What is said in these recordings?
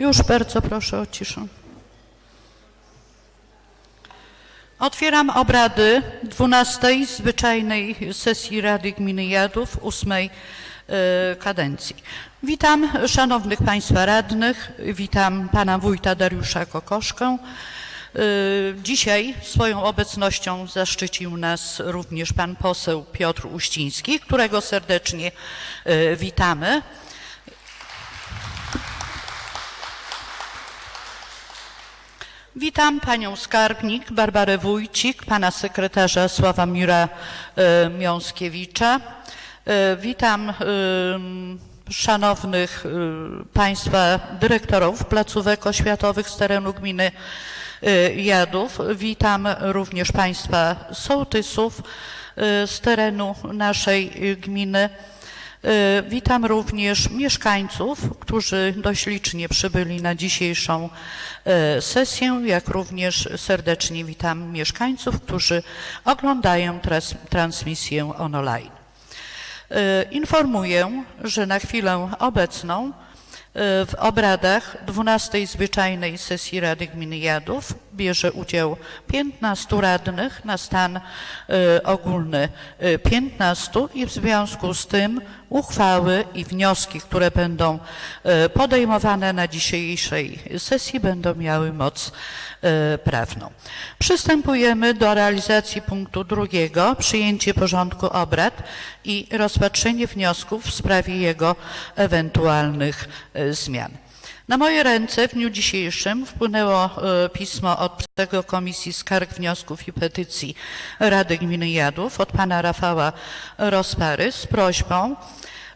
Już bardzo proszę o ciszę. Otwieram obrady 12 zwyczajnej sesji Rady Gminy Jadów 8 e, kadencji. Witam szanownych Państwa radnych, witam Pana Wójta Dariusza Kokoszkę. E, Dzisiaj swoją obecnością zaszczycił nas również Pan Poseł Piotr Uściński, którego serdecznie e, witamy. Witam panią skarbnik Barbarę Wójcik, pana sekretarza Sławomira e, Miąskiewicza. E, Witam e, szanownych państwa dyrektorów placówek oświatowych z terenu gminy Jadów. Witam również państwa sołtysów z terenu naszej gminy. E, Witam również mieszkańców, którzy dość licznie przybyli na dzisiejszą e, sesję, jak również serdecznie witam mieszkańców, którzy oglądają tras, transmisję online. E, Informuję, że na chwilę obecną w obradach 12 zwyczajnej sesji Rady Gminy Jadów bierze udział 15 radnych na stan e, ogólny e, 15 i w związku z tym uchwały i wnioski, które będą e, podejmowane na dzisiejszej sesji będą miały moc prawną. Przystępujemy do realizacji punktu drugiego, przyjęcie porządku obrad i rozpatrzenie wniosków w sprawie jego ewentualnych zmian. Na moje ręce w dniu dzisiejszym wpłynęło e, pismo od tego Komisji Skarg, Wniosków i Petycji Rady Gminy Jadów od pana Rafała Rozpary z prośbą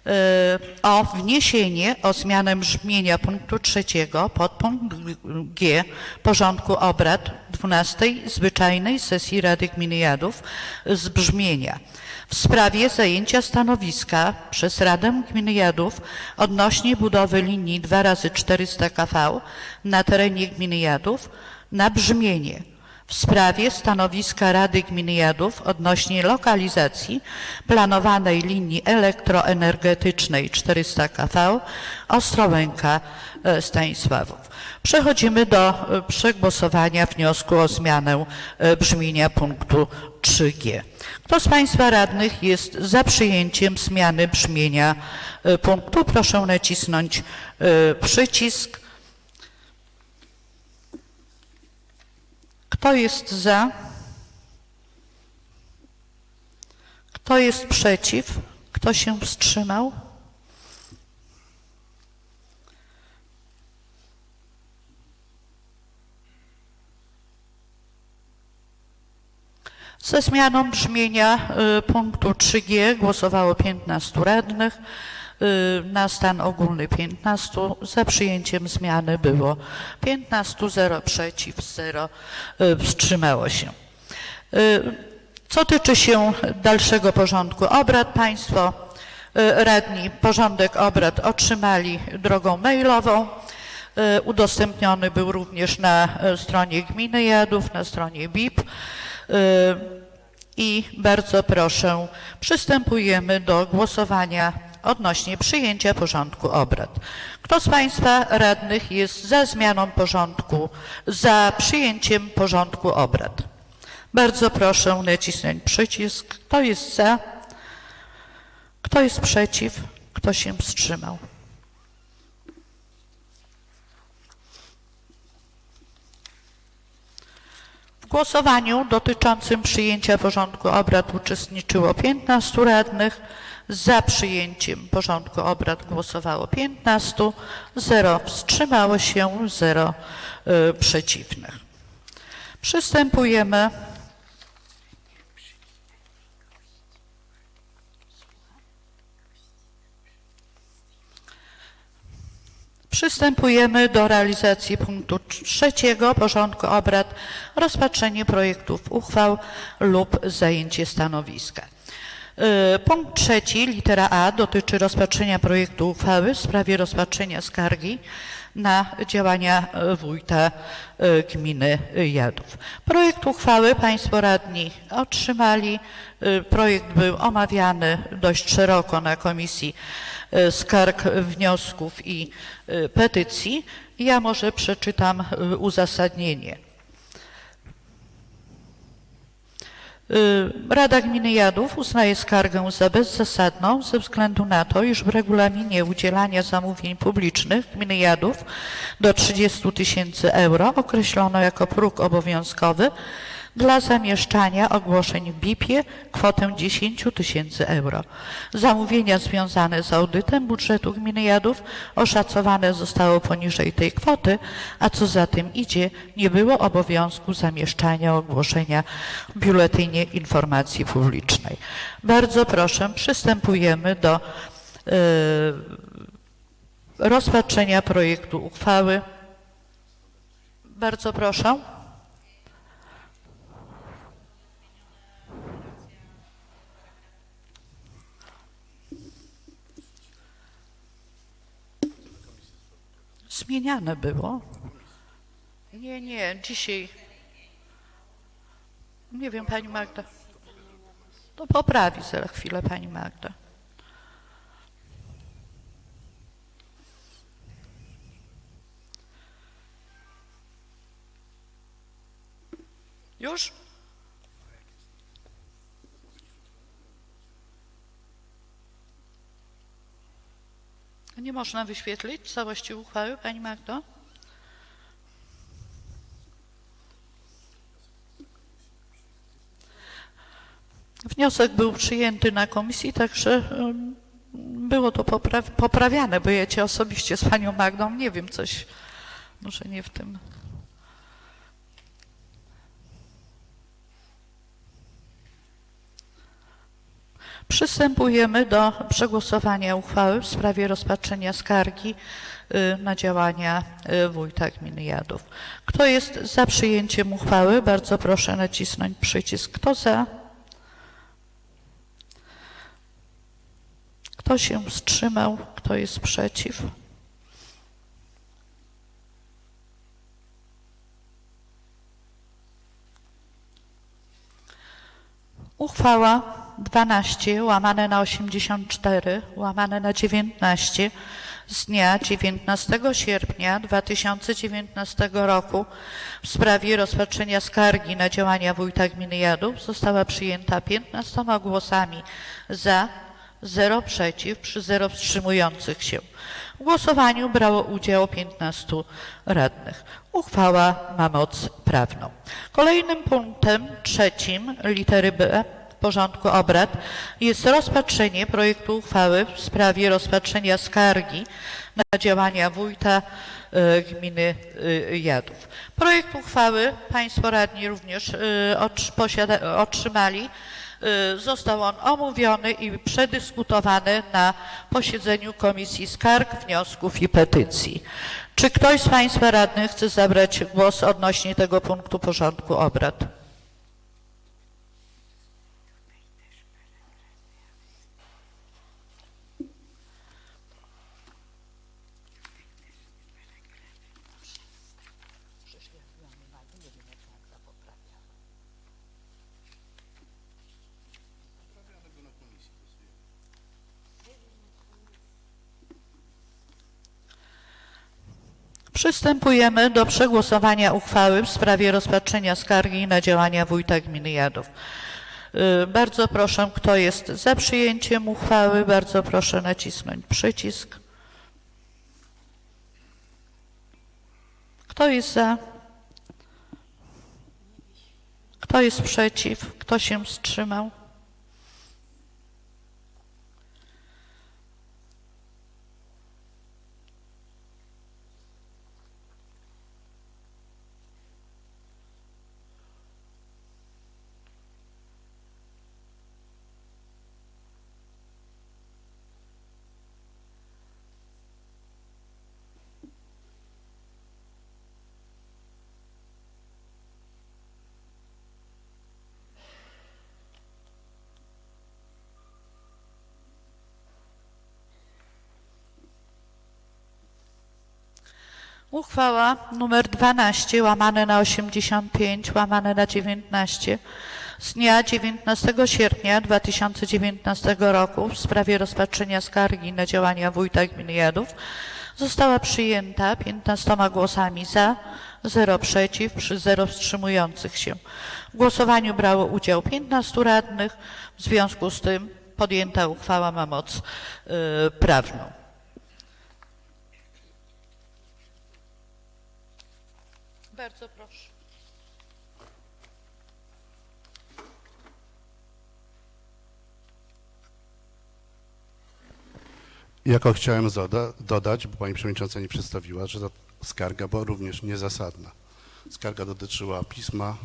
e, o wniesienie o zmianę brzmienia punktu trzeciego podpunkt G porządku obrad 12 zwyczajnej sesji Rady Gminy Jadów z brzmienia w sprawie zajęcia stanowiska przez Radę Gminy Jadów odnośnie budowy linii 2 razy 400 kV na terenie Gminy Jadów na brzmienie w sprawie stanowiska Rady Gminy Jadów odnośnie lokalizacji planowanej linii elektroenergetycznej 400 kV Ostrołęka e, Stanisławów. Przechodzimy do e, przegłosowania wniosku o zmianę e, brzmienia punktu 3G. Kto z Państwa radnych jest za przyjęciem zmiany brzmienia e, punktu? Proszę nacisnąć e, przycisk. Kto jest za? Kto jest przeciw? Kto się wstrzymał? Ze zmianą brzmienia y, punktu 3G głosowało 15 radnych, y, na stan ogólny 15, za przyjęciem zmiany było 15, 0 przeciw, 0 y, wstrzymało się. Co tyczy się dalszego porządku obrad, Państwo radni porządek obrad otrzymali drogą mailową. Udostępniony był również na stronie Gminy Jadów, na stronie BIP. Y, I bardzo proszę, przystępujemy do głosowania odnośnie przyjęcia porządku obrad. Kto z Państwa radnych jest za zmianą porządku, za przyjęciem porządku obrad? Bardzo proszę nacisnąć przycisk. Kto jest za? Kto jest przeciw? Kto się wstrzymał? Głosowaniu dotyczącym przyjęcia porządku obrad uczestniczyło 15 radnych. Za przyjęciem porządku obrad głosowało 15, 0 wstrzymało się, 0 y, przeciwnych. Przystępujemy Przystępujemy do realizacji punktu trzeciego porządku obrad rozpatrzenie projektów uchwał lub zajęcie stanowiska. Y, Punkt trzeci, litera A, dotyczy rozpatrzenia projektu uchwały w sprawie rozpatrzenia skargi na działania e, wójta e, gminy Jadów. Projekt uchwały Państwo radni otrzymali. E, Projekt był omawiany dość szeroko na Komisji Skarg, Wniosków i Petycji Ja może przeczytam uzasadnienie. Y, Rada Gminy Jadów uznaje skargę za bezzasadną ze względu na to, iż w regulaminie udzielania zamówień publicznych Gminy Jadów do 30 tysięcy euro określono jako próg obowiązkowy dla zamieszczania ogłoszeń w BIP-ie kwotę 10 tysięcy euro. Zamówienia związane z audytem budżetu Gminy Jadów oszacowane zostało poniżej tej kwoty, a co za tym idzie, nie było obowiązku zamieszczania ogłoszenia w Biuletynie Informacji Publicznej. Bardzo proszę, przystępujemy do e, rozpatrzenia projektu uchwały. Bardzo proszę. Zmieniane było. Nie, nie, dzisiaj. Nie wiem, pani Magda. To poprawi za chwilę pani Magda. Już? Nie można wyświetlić całości uchwały, Pani Magdo? Wniosek był przyjęty na komisji, także było to popra- poprawiane, bo ja Cię osobiście z Panią Magdą nie wiem, coś może nie w tym. Przystępujemy do przegłosowania uchwały w sprawie rozpatrzenia skargi y, na działania y, wójta gminy Jadów. Kto jest za przyjęciem uchwały? Bardzo proszę nacisnąć przycisk. Kto za? Kto się wstrzymał? Kto jest przeciw? Uchwała 12 łamane na 84 łamane na 19 z dnia 19 sierpnia 2019 roku w sprawie rozpatrzenia skargi na działania wójta gminy Jadów została przyjęta 15 głosami za, 0 przeciw przy 0 wstrzymujących się. W głosowaniu brało udział 15 radnych. Uchwała ma moc prawną. Kolejnym punktem trzecim litery B porządku obrad jest rozpatrzenie projektu uchwały w sprawie rozpatrzenia skargi na działania wójta e, gminy e, Jadów. Projekt uchwały Państwo radni również posiada- otrzymali. Został on omówiony i przedyskutowany na posiedzeniu Komisji Skarg, Wniosków i Petycji. Czy ktoś z Państwa radnych chce zabrać głos odnośnie tego punktu porządku obrad? Przystępujemy do przegłosowania uchwały w sprawie rozpatrzenia skargi na działania wójta gminy Jadów. Y, Bardzo proszę, kto jest za przyjęciem uchwały, bardzo proszę nacisnąć przycisk. Kto jest za? Kto jest przeciw? Kto się wstrzymał? Uchwała nr 12 łamane na 85 łamane na 19 z dnia 19 sierpnia 2019 roku w sprawie rozpatrzenia skargi na działania wójta gminy Jadów została przyjęta 15 głosami za, 0 przeciw, przy 0 wstrzymujących się. W głosowaniu brało udział 15 radnych, w związku z tym podjęta uchwała ma moc y, prawną. Bardzo proszę. Jako chciałem zoda- dodać, bo pani przewodnicząca nie przedstawiła, że ta skarga była również niezasadna. Skarga dotyczyła pisma,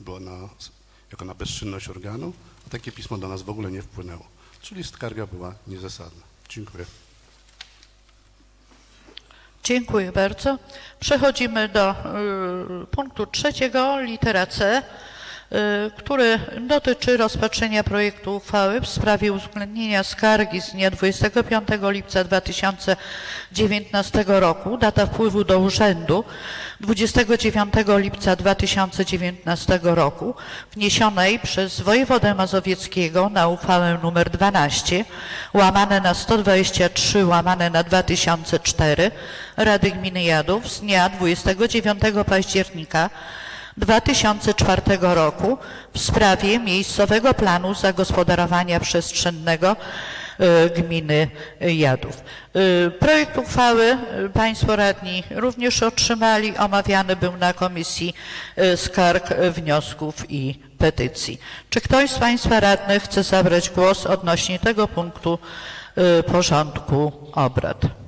było na, jako na bezczynność organu, a takie pismo do nas w ogóle nie wpłynęło. Czyli skarga była niezasadna. Dziękuję. Dziękuję bardzo. Przechodzimy do y, punktu trzeciego, litera C, który dotyczy rozpatrzenia projektu uchwały w sprawie uwzględnienia skargi z dnia 25 lipca 2019 roku, data wpływu do urzędu 29 lipca 2019 roku, wniesionej przez wojewodę mazowieckiego na uchwałę nr 12, łamane na 123, łamane na 2004 Rady Gminy Jadów z dnia 29 października 2004 roku w sprawie miejscowego planu zagospodarowania przestrzennego e, gminy Jadów. E, Projekt uchwały e, Państwo radni również otrzymali. Omawiany był na Komisji Skarg, Wniosków i Petycji. Czy ktoś z Państwa radnych chce zabrać głos odnośnie tego punktu porządku obrad?